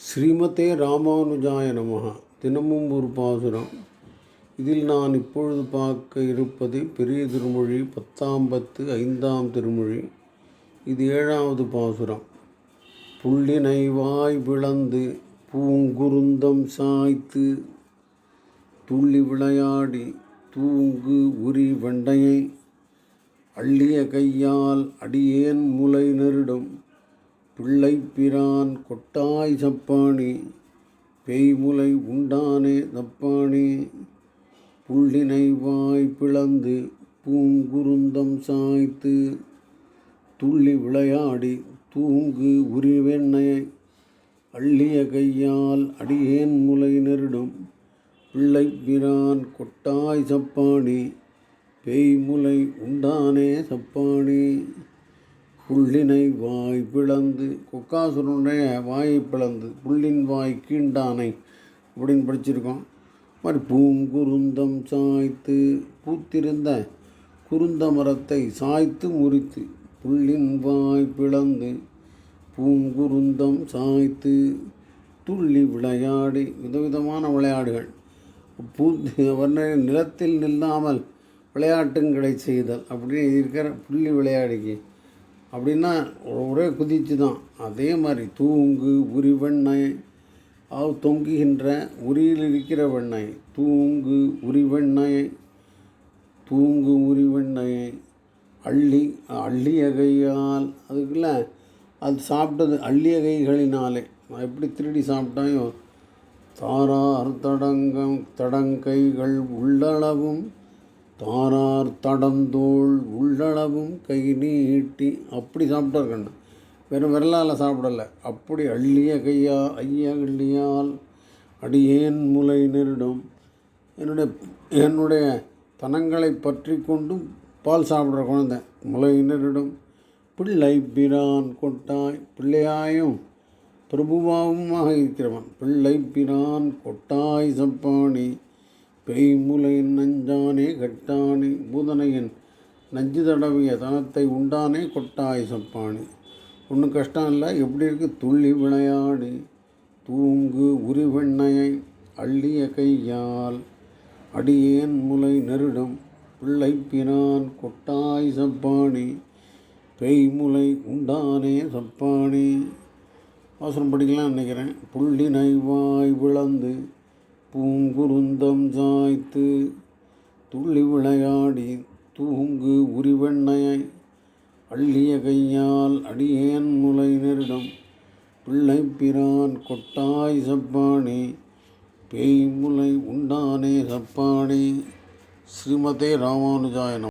ஸ்ரீமதே ராமானுஜாய நமஹ. தினமும் ஒரு பாசுரம். இதில் நான் இப்பொழுது பார்க்க இருப்பது பெரிய திருமொழி பத்தாம் பத்து ஐந்தாம் திருமொழி. இது ஏழாவது பாசுரம். புள்ளினை வாய் பிளந்து பூங்குருந்தம் சாய்த்து துள்ளி விளையாடி தூங்கு உரி வெண்டையை அள்ளிய கையால் அடியேன் முலை நெருடும். பிள்ளை பிரான் கொட்டாய் சப்பாணி பேய்முலை உண்டானே தப்பாணி புள்ளினை வாய் பிளந்து பூங்குருந்தம் சாய்த்து துள்ளி விளையாடி தூங்கு உரிவெண்ணையை அள்ளிய கையால் அடியேன் முலை நெருடும். பிள்ளை பிரான் கொட்டாய் சப்பாணி பேய்முலை உண்டானே சப்பாணி புள்ளினை வாய் பிளந்து கொக்காசுரனுடைய வாயை பிளந்து புள்ளின் வாய் கீண்டானை அப்படின்னு படிச்சிருக்கோம். மாதிரி பூங்குருந்தம் சாய்த்து பூத்திருந்த குருந்த மரத்தை சாய்த்து முறித்து புள்ளின் வாய் பிளந்து பூங்குருந்தம் சாய்த்து துள்ளி விளையாடி விதவிதமான விளையாடுகள். பூ நிலத்தில் நில்லாமல் விளையாட்டுங்களை செய்தல். அப்படின்னு இருக்கிற புள்ளி விளையாடிக்கு. அப்படின்னா ஒரே குதிச்சு தான். அதே மாதிரி தூங்கு உரி வெண்ணெய் தொங்குகின்ற உரியில் இருக்கிற வெண்ணெய் தூங்கு உரி வெண்ணெய் தூங்கு உரி வெண்ணெய் அள்ளி அள்ளியகையால் அதுக்குள்ள அது சாப்பிட்டது அள்ளிய கைகளினாலே நான் எப்படி திருடி சாப்பிட்டாயோ தாரார் தடங்கம் தடங்கைகள் உள்ளளவும் தாரார் தடந்தோள் உள்ளளவும் கை நீட்டி அப்படி சாப்பிட்டார் கண்ணு. வெறும் விரலால் சாப்பிடலை. அப்படி அள்ளிய கையா ஐயா அள்ளியால் அடியேன் முலை நெருடும். என்னுடைய என்னுடைய தனங்களை பற்றி கொண்டும் பால் சாப்பிட்ற குழந்தை. முலை நெருடும். பிள்ளை பிரான் கொட்டாய் பிள்ளையாயும் பிரபுவாவுமாக இருக்கிறவன். பிள்ளை பிரான் கொட்டாய் சப்பானி பேய்முலை நஞ்சானே கட்டானே பூதனையன் நஞ்சு தடவிய தனத்தை உண்டானே கொட்டாய் சப்பாணி ஒன்றும் கஷ்டம் இல்லை எப்படி இருக்கு? துள்ளி விளையாடி. தூங்கு உரிவெண்ணையை அள்ளிய கையால். அடியேன் முலை நெருடும் பிள்ளை பிரான் கொட்டாய் சப்பாணி பேய்முலை உண்டானே சப்பாணி அவசரம் படிக்கலாம் நினைக்கிறேன். புள்ளி வாய் விளந்து பூங்குருந்தம் சாய்த்து துள்ளி விளையாடி தூங்கு உரிவெண்ணையை அள்ளிய கையால் அடியேன் முலை நெருடம் பிள்ளை பிரான் கொட்டாய் சப்பாணி பேய்முலை உண்டானே சப்பாணி ஸ்ரீமதே ராமானுஜாயனம்.